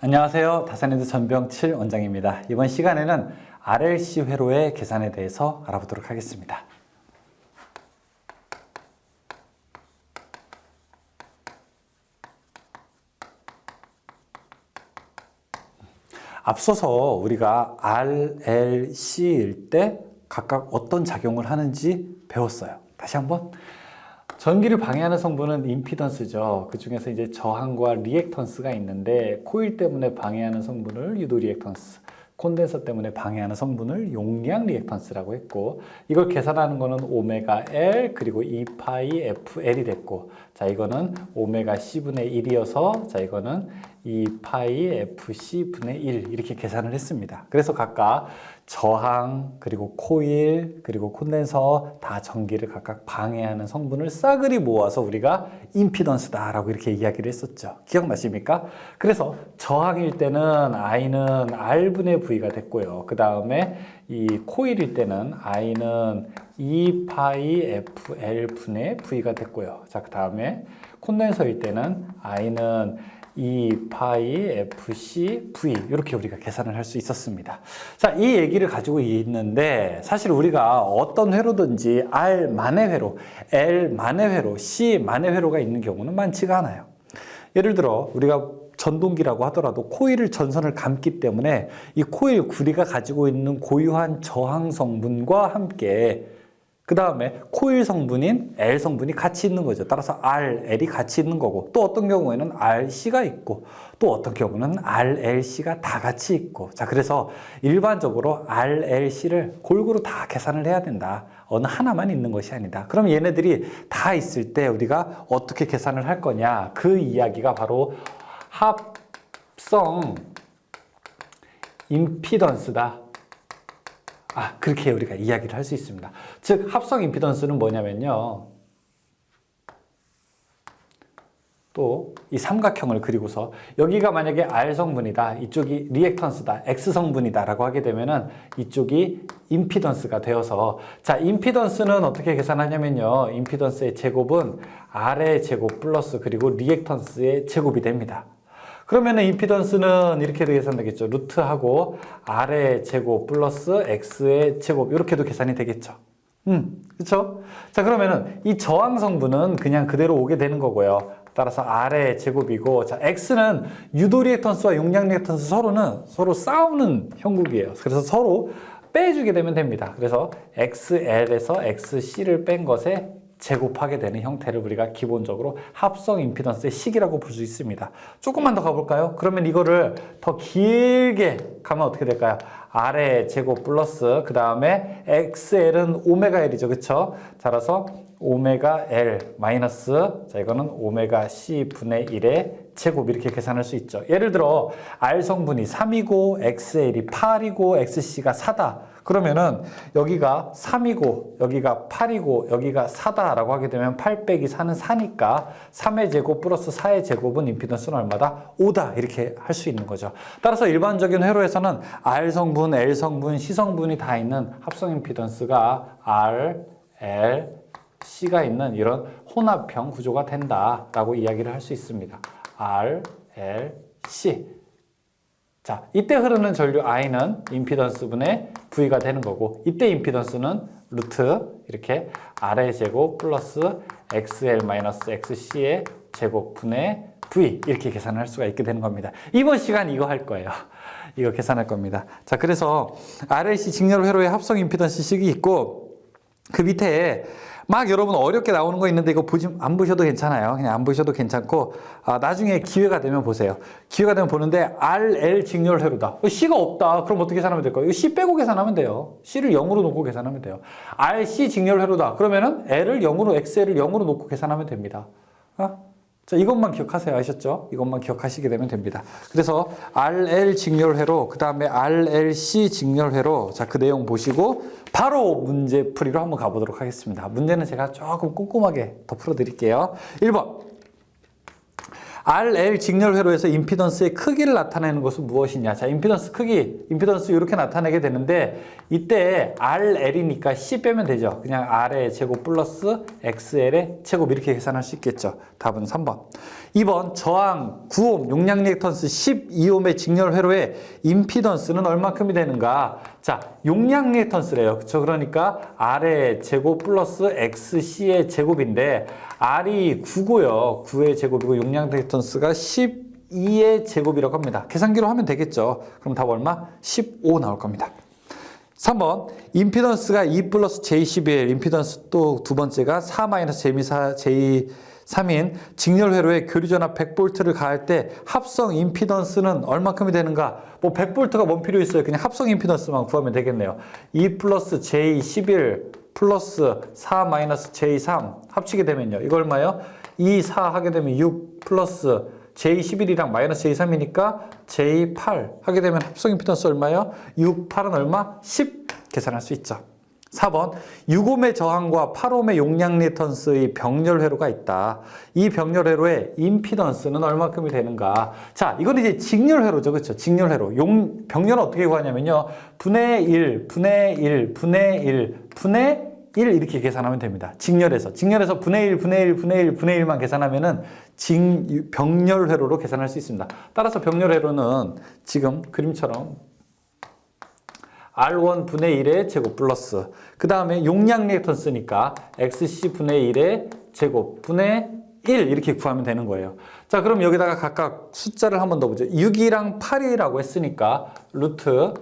안녕하세요. 다산에드 전병칠 원장입니다. 이번 시간에는 RLC 회로의 계산에 대해서 알아보도록 하겠습니다. 앞서서 우리가 RLC일 때 각각 어떤 작용을 하는지 배웠어요. 다시 한번. 전기를 방해하는 성분은 임피던스죠. 그 중에서 이제 저항과 리액턴스가 있는데 코일 때문에 방해하는 성분을 유도 리액턴스, 콘덴서 때문에 방해하는 성분을 용량 리액턴스라고 했고 이걸 계산하는 거는 오메가 L 그리고 2파이 FL이 됐고 자 이거는 오메가 C분의 1이어서 자 이거는 2파이 FC분의 1 이렇게 계산을 했습니다. 그래서 각각 저항 그리고 코일 그리고 콘덴서 다 전기를 각각 방해하는 성분을 싸그리 모아서 우리가 임피던스다라고 이렇게 이야기를 했었죠. 기억나십니까? 그래서 저항일 때는 I는 R분의 V가 됐고요. 그 다음에 이 코일일 때는 I는 2파이 FL분의 V가 됐고요. 자, 그 다음에 콘덴서일 때는 I는 2파이 FC V 이렇게 우리가 계산을 할 수 있었습니다. 자, 이 얘기를 가지고 있는데 사실 우리가 어떤 회로든지 R 만의 회로, L 만의 회로, C 만의 회로가 있는 경우는 많지가 않아요. 예를 들어 우리가 전동기라고 하더라도 코일을 전선을 감기 때문에 이 코일 구리가 가지고 있는 고유한 저항 성분과 함께 그 다음에 코일 성분인 L 성분이 같이 있는 거죠. 따라서 R, L이 같이 있는 거고 또 어떤 경우에는 RC가 있고 또 어떤 경우는 RLC가 다 같이 있고 자 그래서 일반적으로 RLC를 골고루 다 계산을 해야 된다. 어느 하나만 있는 것이 아니다. 그럼 얘네들이 다 있을 때 우리가 어떻게 계산을 할 거냐 그 이야기가 바로 합성 임피던스다. 아, 그렇게 우리가 이야기를 할 수 있습니다. 즉, 합성 임피던스는 뭐냐면요. 또, 이 삼각형을 그리고서 여기가 만약에 R 성분이다. 이쪽이 리액턴스다. X 성분이다. 라고 하게 되면은 이쪽이 임피던스가 되어서 자, 임피던스는 어떻게 계산하냐면요. 임피던스의 제곱은 R의 제곱 플러스 그리고 리액턴스의 제곱이 됩니다. 그러면은 임피던스는 이렇게 계산되겠죠. 루트하고 R의 제곱 플러스 X의 제곱 이렇게도 계산이 되겠죠. 음, 그렇죠? 자, 그러면은 이 저항 성분은 그냥 그대로 오게 되는 거고요. 따라서 R의 제곱이고 자, X는 유도 리액턴스와 용량 리액턴스 서로는 서로 싸우는 형국이에요. 그래서 서로 빼주게 되면 됩니다. 그래서 XL에서 XC를 뺀 것에 제곱하게 되는 형태를 우리가 기본적으로 합성 임피던스의 식이라고 볼 수 있습니다. 조금만 더 가볼까요? 그러면 이거를 더 길게 가면 어떻게 될까요? R의 제곱 플러스 그 다음에 XL은 오메가 L이죠. 그쵸? 따라서 오메가 L 마이너스 자 이거는 오메가 C 분의 1의 제곱 이렇게 계산할 수 있죠. 예를 들어 R 성분이 3이고 XL이 8이고 XC가 4다. 그러면은 여기가 3이고 여기가 8이고 여기가 4다라고 하게 되면 8 빼기 4는 4니까 3의 제곱 플러스 4의 제곱은 임피던스는 얼마다? 5다 이렇게 할 수 있는 거죠. 따라서 일반적인 회로에서는 R 성분, L 성분, C 성분이 다 있는 합성 임피던스가 R, L, C가 있는 이런 혼합형 구조가 된다라고 이야기를 할 수 있습니다. R, L, C. 자, 이때 흐르는 전류 I는 임피던스 분의 V가 되는 거고 이때 임피던스는 루트 이렇게 R의 제곱 플러스 XL-XC의 제곱분의 V 이렇게 계산할 수가 있게 되는 겁니다. 이번 시간 이거 할 거예요. 이거 계산할 겁니다. 자, 그래서 RLC 직렬 회로의 합성 임피던스 식이 있고 그 밑에 막 여러분 어렵게 나오는 거 있는데 이거 보지 안 보셔도 괜찮아요. 그냥 안 보셔도 괜찮고 아, 나중에 기회가 되면 보세요. 기회가 되면 보는데 RL 직렬 회로다. 어, C가 없다. 그럼 어떻게 계산하면 될까요? C 빼고 계산하면 돼요. C를 0으로 놓고 계산하면 돼요. RC 직렬 회로다. 그러면은 L을 0으로 XL을 0으로 놓고 계산하면 됩니다. 어? 자, 이것만 기억하세요. 아셨죠? 이것만 기억하시게 되면 됩니다. 그래서 RL 직렬회로, 그 다음에 RLC 직렬회로, 자, 그 내용 보시고 바로 문제 풀이로 한번 가보도록 하겠습니다. 문제는 제가 조금 꼼꼼하게 더 풀어드릴게요. 1번. RL 직렬 회로에서 임피던스의 크기를 나타내는 것은 무엇이냐? 자, 임피던스 크기, 임피던스 이렇게 나타내게 되는데 이때 RL이니까 C 빼면 되죠. 그냥 R의 제곱 플러스 XL의 제곱 이렇게 계산할 수 있겠죠. 답은 3번. 2번 저항 9옴 용량 리액턴스 12옴의 직렬 회로의 임피던스는 얼마큼이 되는가? 자, 용량 리액턴스래요. 그렇죠? 그러니까 R의 제곱 플러스 XC의 제곱인데 R이 9고요. 9의 제곱이고 용량 리액턴스 가 12의 제곱이라고 합니다. 계산기로 하면 되겠죠. 그럼 답 얼마? 15 나올 겁니다. 3번 임피던스가 2 플러스 J11 임피던스 또 두 번째가 4 마이너스 J4 J3인 직렬 회로에 교류전압 100볼트를 가할 때 합성 임피던스는 얼마큼이 되는가? 뭐 100볼트가 뭔 필요 있어요? 그냥 합성 임피던스만 구하면 되겠네요. 2 플러스 J11 플러스 4 마이너스 J3 합치게 되면요. 이거 얼마요? 2, 4 하게 되면 6 플러스 J11이랑 마이너스 J3이니까 J8 하게 되면 합성 임피던스 얼마요? 6, 8은 얼마? 10 계산할 수 있죠. 4번 6옴의 저항과 8옴의 용량 리턴스의 병렬 회로가 있다. 이 병렬 회로의 임피던스는 얼마큼이 되는가? 자, 이건 이제 직렬 회로죠. 그렇죠? 직렬 회로. 용 병렬은 어떻게 구하냐면요. 분의 1, 분의 1, 분의 1, 분의 1 이렇게 계산하면 됩니다. 직렬에서. 직렬에서 분의 1, 분의 1, 분의 1, 분의 1만 계산하면은 직, 병렬 회로로 계산할 수 있습니다. 따라서 병렬 회로는 지금 그림처럼 R1 분의 1의 제곱 플러스 그 다음에 용량 리액턴스니까 XC 분의 1의 제곱 분의 1 이렇게 구하면 되는 거예요. 자 그럼 여기다가 각각 숫자를 한 번 더 보죠. 6이랑 8이라고 했으니까 루트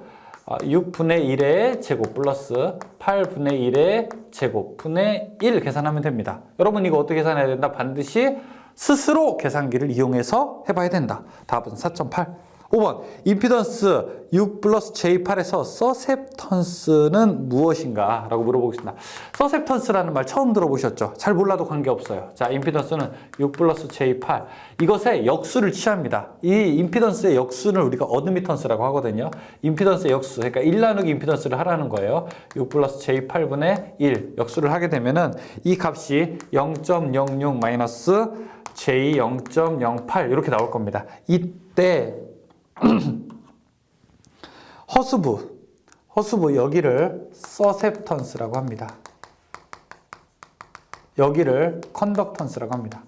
6분의 1의 제곱 플러스 8분의 1의 제곱 분의 1 계산하면 됩니다. 여러분 이거 어떻게 계산해야 된다? 반드시 스스로 계산기를 이용해서 해봐야 된다. 답은 4.8. 5번 임피던스 6 플러스 J8에서 서셉턴스는 무엇인가? 라고 물어보겠습니다. 서셉턴스라는 말 처음 들어보셨죠? 잘 몰라도 관계없어요. 자, 임피던스는 6 플러스 J8 이것의 역수를 취합니다. 이 임피던스의 역수를 우리가 어드미턴스라고 하거든요. 임피던스의 역수, 그러니까 1 나누기 임피던스를 하라는 거예요. 6 플러스 J8분의 1 역수를 하게 되면 은 이 값이 0.06 마이너스 J 0.08 이렇게 나올 겁니다. 이때 허수부, 허수부 여기를 서셉턴스라고 합니다. 여기를 컨덕턴스라고 합니다.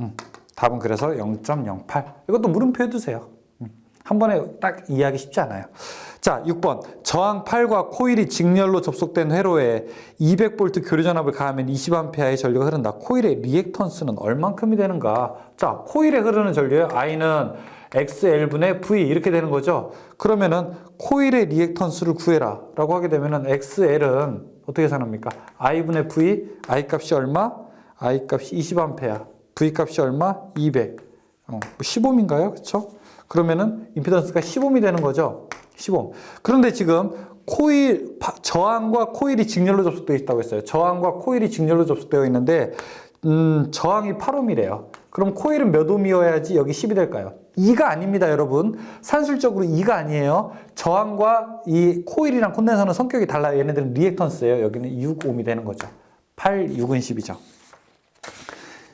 음, 답은 그래서 0.08. 이것도 물음표 해두세요. 음, 한 번에 딱 이해하기 쉽지 않아요. 자, 6번. 저항 8과 코일이 직렬로 접속된 회로에 200V 교류 전압을 가하면 20A의 전류가 흐른다. 코일의 리액턴스는 얼만큼이 되는가? 자, 코일에 흐르는 전류의 I는 XL분의 V 이렇게 되는 거죠. 그러면은 코일의 리액턴스를 구해라 라고 하게 되면은 XL은 어떻게 계산합니까? I분의 V, I 값이 얼마? I 값이 20A, V 값이 얼마? 200. 어, 15인가요? 그쵸? 그러면은 임피던스가 15이 되는 거죠. 15. 그런데 지금 코일 저항과 코일이 직렬로 접속되어 있다고 했어요. 저항과 코일이 직렬로 접속되어 있는데 음, 저항이 8옴이래요. 그럼 코일은 몇 옴이어야지 여기 10이 될까요? 2가 아닙니다, 여러분. 산술적으로 2가 아니에요. 저항과 이 코일이랑 콘덴서는 성격이 달라요. 얘네들은 리액턴스예요. 여기는 6옴이 되는 거죠. 8, 6은 10이죠.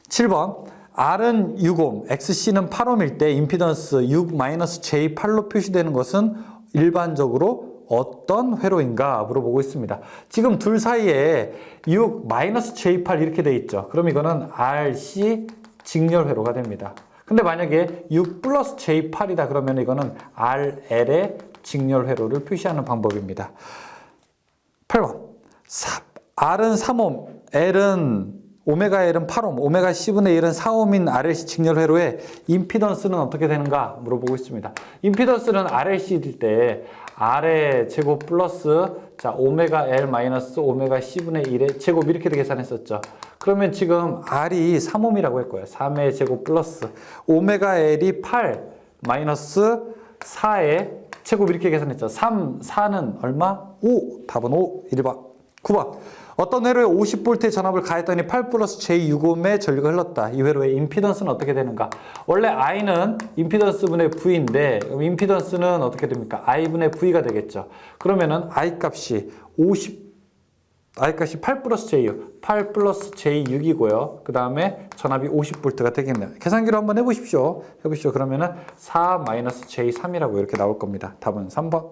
7번. R은 6옴, XC는 8옴일 때 임피던스 6-J8로 표시되는 것은 일반적으로 어떤 회로인가 물어보고 있습니다. 지금 둘 사이에 6-J8 이렇게 돼 있죠. 그럼 이거는 RC 직렬 회로가 됩니다. 근데 만약에 6 플러스 J8이다 그러면 이거는 RL의 직렬 회로를 표시하는 방법입니다. 8번. R은 3옴, L은 오메가 L은 8옴, 오메가 C분의 1은 4옴인 RLC 직렬 회로의 임피던스는 어떻게 되는가 물어보고 있습니다. 임피던스는 RLC일 때 R의 제곱 플러스 자 오메가 L 마이너스 오메가 C분의 1의 제곱 이렇게 계산했었죠. 그러면 지금 R이 3옴이라고 했고요. 3의 제곱 플러스 오메가 L이 8 마이너스 4의 제곱 이렇게 계산했죠. 3, 4는 얼마? 5. 답은 5. 1번. 9번. 어떤 회로에 50V의 전압을 가했더니 8 플러스 J6옴의 전류가 흘렀다. 이 회로의 임피던스는 어떻게 되는가? 원래 I는 임피던스분의 V인데 임피던스는 어떻게 됩니까? I분의 V가 되겠죠. 그러면은 I 값이 50 I값이 8 플러스 J6, 8 플러스 J6이고요. 그 다음에 전압이 50V가 되겠네요. 계산기로 한번 해보십시오. 해보십시오. 그러면은 4 마이너스 J3이라고 이렇게 나올 겁니다. 답은 3번.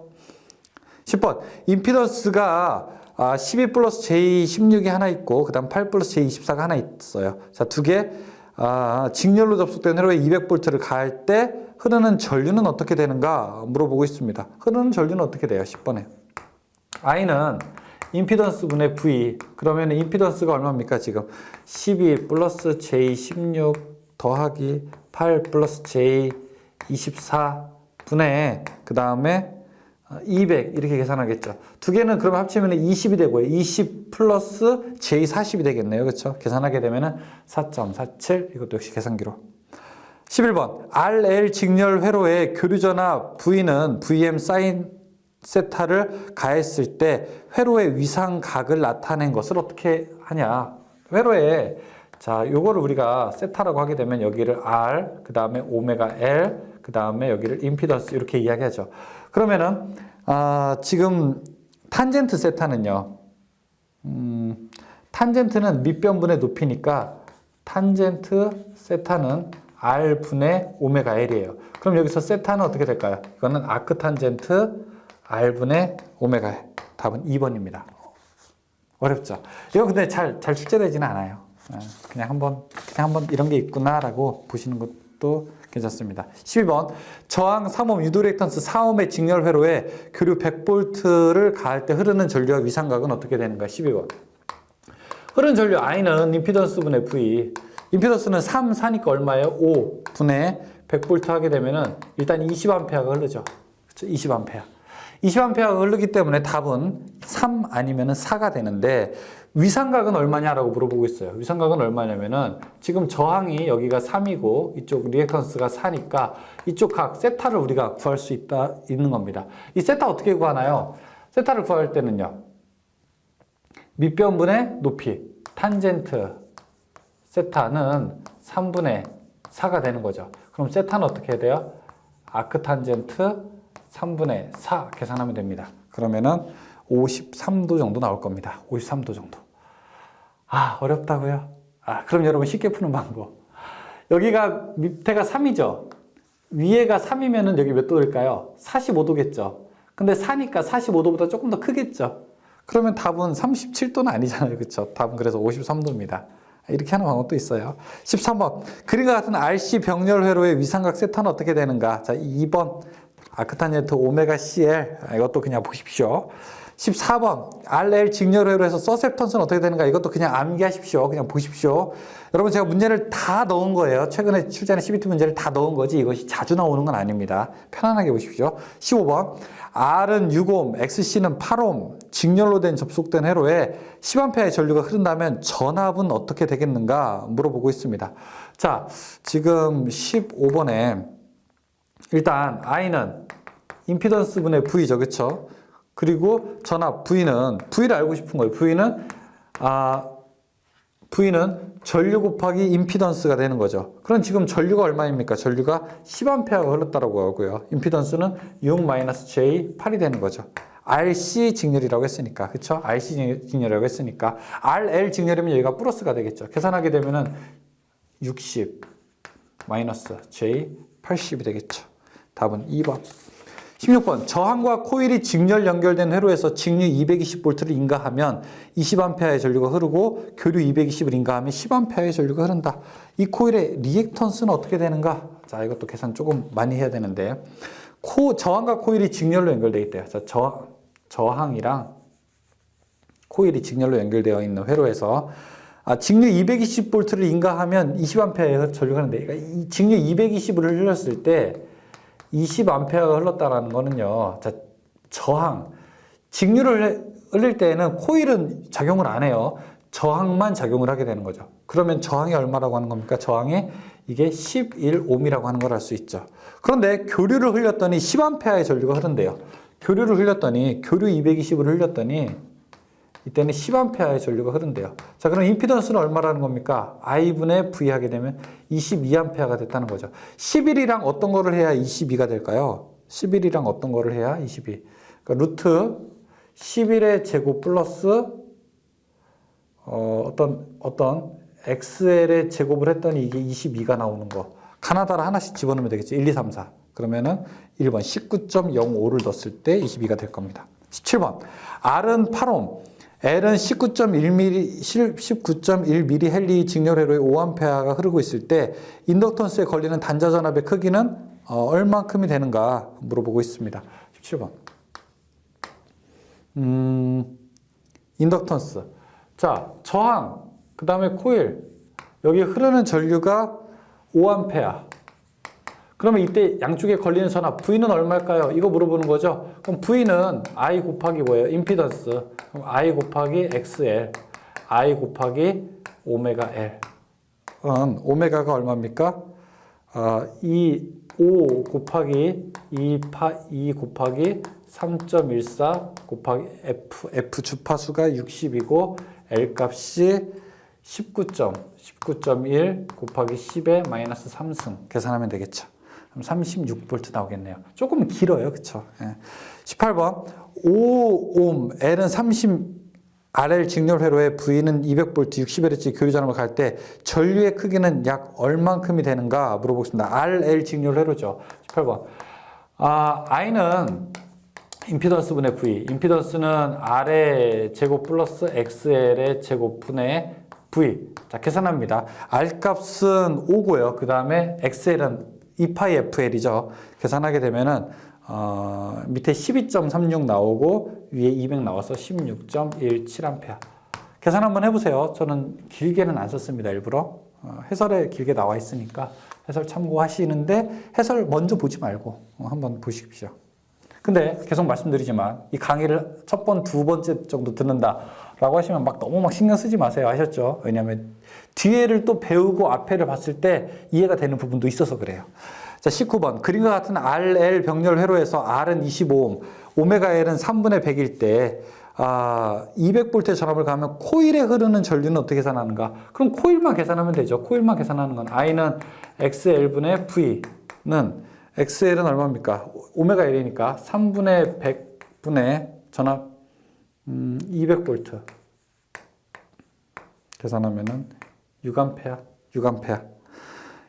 10번. 임피던스가 아, 12 플러스 J16이 하나 있고, 그 다음 8 플러스 J24가 하나 있어요. 자, 두 개, 아, 직렬로 접속된 회로에 200V를 가할 때 흐르는 전류는 어떻게 되는가 물어보고 있습니다. 흐르는 전류는 어떻게 돼요? 10번에. I는 임피던스 분의 V. 그러면 임피던스가 얼마입니까, 지금? 12 플러스 J16 더하기 8 플러스 J24 분의, 그 다음에 200 이렇게 계산하겠죠. 두 개는 그럼 합치면 20이 되고요. 20 플러스 J40이 되겠네요. 그렇죠? 계산하게 되면 은 4.47 이것도 역시 계산기로. 11번 RL 직렬 회로의 교류 전압 V는 VM 사인 세타를 가했을 때 회로의 위상각을 나타낸 것을 어떻게 하냐? 회로에 자, 요거를 우리가 세타라고 하게 되면 여기를 R, 그 다음에 오메가 L, 그 다음에 여기를 임피던스 이렇게 이야기하죠. 그러면은 아, 지금 탄젠트 세타는요. 음, 탄젠트는 밑변분의 높이니까 탄젠트 세타는 R 분의 오메가 L이에요. 그럼 여기서 세타는 어떻게 될까요? 이거는 아크 탄젠트 R 분의 오메가 L. 답은 2번입니다. 어렵죠? 이거 근데 잘, 잘 출제되지는 않아요. 아, 그냥 한번, 그냥 한번 이런 게 있구나라고 보시는 것 도 괜찮습니다. 12번. 저항 3옴 유도렉턴스 4옴의 직렬 회로에 교류 100볼트를 가할 때 흐르는 전류와 위상각은 어떻게 되는가? 12번. 흐르는 전류 I는 임피던스 분의 V. 임피던스는 3, 4니까 얼마예요? 5 분의 100볼트 하게 되면은 일단 20A가 흐르죠. 그렇죠? 20A. 20A가 흐르기 때문에 답은 3 아니면 4가 되는데 위상각은 얼마냐라고 물어보고 있어요. 위상각은 얼마냐면은 지금 저항이 여기가 3이고 이쪽 리액턴스가 4니까 이쪽 각 세타를 우리가 구할 수 있다 있는 겁니다. 이 세타 어떻게 구하나요? 세타를 구할 때는요. 밑변분의 높이 탄젠트 세타는 3분의 4가 되는 거죠. 그럼 세타는 어떻게 해야 돼요? 아크 탄젠트 3분의 4 계산하면 됩니다. 그러면은 53도 정도 나올 겁니다. 53도 정도. 아, 어렵다고요? 아, 그럼 여러분 쉽게 푸는 방법. 여기가 밑에가 3이죠? 위에가 3이면은 여기 몇 도일까요? 45도겠죠? 근데 4니까 45도보다 조금 더 크겠죠? 그러면 답은 37도는 아니잖아요. 그쵸? 답은 그래서 53도입니다. 이렇게 하는 방법도 있어요. 13번. 그림과 같은 RC 병렬 회로의 위상각 세타는 어떻게 되는가? 자, 2번. 아크타니트 오메가 CL. 이것도 그냥 보십시오. 14번. RL 직렬 회로에서 서셉턴스는 어떻게 되는가? 이것도 그냥 암기하십시오. 그냥 보십시오. 여러분 제가 문제를 다 넣은 거예요. 최근에 출제하는 CBT 문제를 다 넣은 거지 이것이 자주 나오는 건 아닙니다. 편안하게 보십시오. 15번. R은 6옴, XC는 8옴, 직렬로 된 접속된 회로에 10A의 전류가 흐른다면 전압은 어떻게 되겠는가 물어보고 있습니다. 자, 지금 15번에 일단 I는 임피던스 분의 V죠. 그쵸? 그리고 전압 V는 V를 알고 싶은 거예요. V는 아 V는 전류 곱하기 임피던스가 되는 거죠. 그럼 지금 전류가 얼마입니까? 전류가 10A가 흘렀다고 하고요. 임피던스는 6-J 8이 되는 거죠. RC 직렬이라고 했으니까. 그쵸? RC 직렬이라고 했으니까. RL 직렬이면 여기가 플러스가 되겠죠. 계산하게 되면은 60 마이너스 J 80이 되겠죠. 답은 2번. 16번 저항과 코일이 직렬 연결된 회로에서 직류 220V를 인가하면 20A의 전류가 흐르고 교류 220을 인가하면 10A의 전류가 흐른다. 이 코일의 리액턴스는 어떻게 되는가? 자, 이것도 계산 조금 많이 해야 되는데 코 저항과 코일이 직렬로 연결되어 있대요. 자, 저 저항이랑 코일이 직렬로 연결되어 있는 회로에서 아, 직류 220V를 인가하면 20A의 전류가 흐르는데 그러니까 이 직류 220을 흘렸을 때 20A가 흘렀다라는 거는요. 자, 저항. 직류를 흘릴 때에는 코일은 작용을 안 해요. 저항만 작용을 하게 되는 거죠. 그러면 저항이 얼마라고 하는 겁니까? 저항이 이게 11옴이라고 하는 걸 알 수 있죠. 그런데 교류를 흘렸더니 10A의 전류가 흐른대요. 교류를 흘렸더니 교류 220을 흘렸더니 이때는 10A의 전류가 흐른대요. 자, 그럼 임피던스는 얼마라는 겁니까? I분의 V 하게 되면 22A가 됐다는 거죠. 11이랑 어떤 거를 해야 22가 될까요? 11이랑 어떤 거를 해야 22? 그러니까 루트 11의 제곱 플러스 어, 어떤 어떤 XL의 제곱을 했더니 이게 22가 나오는 거. 카나다를 하나씩 집어넣으면 되겠죠. 1, 2, 3, 4. 그러면은 1번 19.05를 넣었을 때 22가 될 겁니다. 17번. R은 8옴. L은 19.1mm, 19.1mm 헨리 직렬회로에 5A가 흐르고 있을 때 인덕턴스에 걸리는 단자 전압의 크기는 어, 얼만큼이 되는가 물어보고 있습니다. 17번. 음, 인덕턴스. 자, 저항, 그 다음에 코일. 여기 흐르는 전류가 5A. 그러면 이때 양쪽에 걸리는 전압 V는 얼마일까요? 이거 물어보는 거죠. 그럼 V는 I 곱하기 뭐예요? 임피던스. 그럼 I 곱하기 XL. I 곱하기 오메가 L. 은 오메가가 얼마입니까? 아, 2, 5 곱하기 2, 파, 2 곱하기 3.14 곱하기 F, F 주파수가 60이고 L 값이 19. 19.1 곱하기 10의 마이너스 3승 계산하면 되겠죠. 그럼 36V 나오겠네요. 조금 길어요. 그쵸? 예. 18번 5옴 L은 30 RL 직렬 회로에 V는 200V 60Hz 교류 전압을 갈 때 전류의 크기는 약 얼만큼이 되는가 물어보겠습니다. RL 직렬 회로죠. 18번 아, I는 임피던스 분의 V. 임피던스는 R의 제곱 플러스 XL의 제곱분의 V. 자, 계산합니다. R 값은 5고요. 그 다음에 XL은 2파이 FL이죠. 계산하게 되면은, 어, 밑에 12.36 나오고 위에 200 나와서 16.17A. 계산 한번 해보세요. 저는 길게는 안 썼습니다. 일부러. 어, 해설에 길게 나와 있으니까 해설 참고하시는데 해설 먼저 보지 말고 어, 한번 보십시오. 근데 계속 말씀드리지만 이 강의를 첫 번, 두 번째 정도 듣는다라고 하시면 막 너무 막 신경 쓰지 마세요. 아셨죠? 왜냐하면 뒤에를 또 배우고 앞에를 봤을 때 이해가 되는 부분도 있어서 그래요. 자, 19번. 그림과 같은 RL 병렬 회로에서 R은 25옴, 오메가 L은 3분의 100일 때 아, 200볼트의 전압을 가면 코일에 흐르는 전류는 어떻게 계산하는가? 그럼 코일만 계산하면 되죠. 코일만 계산하는 건 I는 XL분의 V는 XL은 얼마입니까? 오메가 L이니까 3분의 100분의 전압 음, 200볼트 계산하면은 6A, 6A.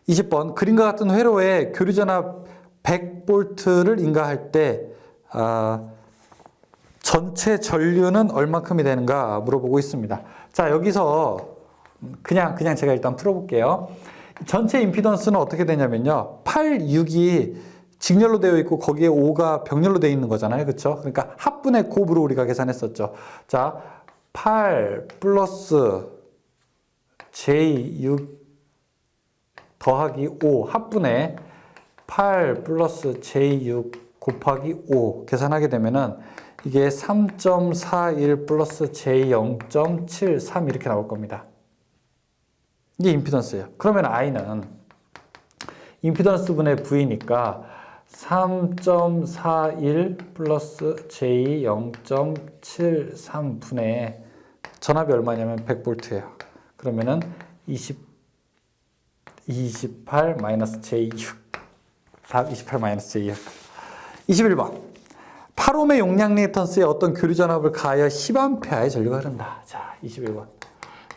20번 그림과 같은 회로에 교류전압 100볼트를 인가할 때 아, 전체 전류는 얼마큼이 되는가 물어보고 있습니다. 자 여기서 그냥 그냥 제가 일단 풀어볼게요. 전체 임피던스는 어떻게 되냐면요. 8, 6이 직렬로 되어 있고 거기에 5가 병렬로 되어 있는 거잖아요. 그렇죠? 그러니까 합분의 곱으로 우리가 계산했었죠. 자, 8 플러스 J6 더하기 5 합분의 8 플러스 J6 곱하기 5 계산하게 되면은 이게 3.41 플러스 J0.73 이렇게 나올 겁니다. 이게 임피던스예요. 그러면 I는 임피던스 분의 V니까 3.41 플러스 J0.73 분의 전압이 얼마냐면 100볼트예요. 그러면은 20 28 마이너스 J6 28 마이너스 J6 21번 8옴의 용량 리턴스에 어떤 교류 전압을 가하여 10A의 전류가 흐른다. 자, 21번.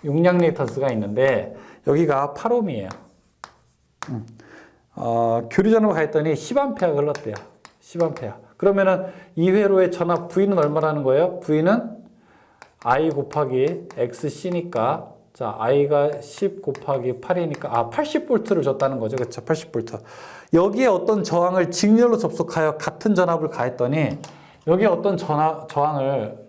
용량 리턴스가 있는데 여기가 8옴이에요. 음. 어, 교류 전압을 가했더니 10A가 흘렀대요. 10A. 그러면은 이 회로의 전압 V는 얼마라는 거예요? V는 I 곱하기 XC니까 자, i가 10 곱하기 8이니까 아, 80볼트를 줬다는 거죠. 그렇죠? 80볼트. 여기에 어떤 저항을 직렬로 접속하여 같은 전압을 가했더니 여기에 어떤 전압, 저항을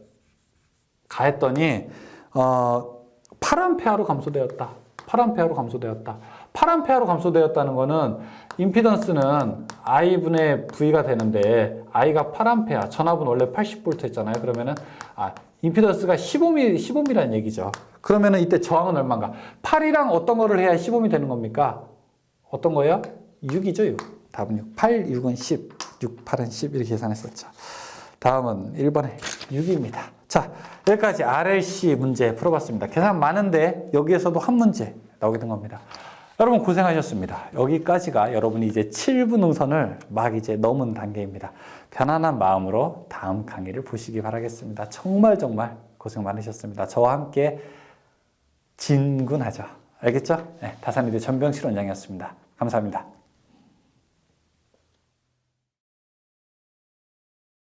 가했더니 어, 8암페어로 감소되었다. 8암페어로 감소되었다. 8암페어로 감소되었다는 거는 임피던스는 I분의 V가 되는데 I가 8암페어, 전압은 원래 80V 했잖아요. 그러면은 아, 임피던스가 15mm, 15mm라는 얘기죠. 그러면은 이때 저항은 얼마인가? 8이랑 어떤 거를 해야 15이 되는 겁니까? 어떤 거예요? 6이죠, 6. 답은 6. 8, 6은 10, 6, 8은 10 이렇게 계산했었죠. 다음은 1번에 6입니다. 자, 여기까지 RLC 문제 풀어봤습니다. 계산 많은데 여기에서도 한 문제 나오게 된 겁니다. 여러분 고생하셨습니다. 여기까지가 여러분이 이제 7분 능선을 막 이제 넘은 단계입니다. 편안한 마음으로 다음 강의를 보시기 바라겠습니다. 정말 정말 고생 많으셨습니다. 저와 함께 진군하죠. 알겠죠? 네, 다산이대 전병실 원장이었습니다. 감사합니다.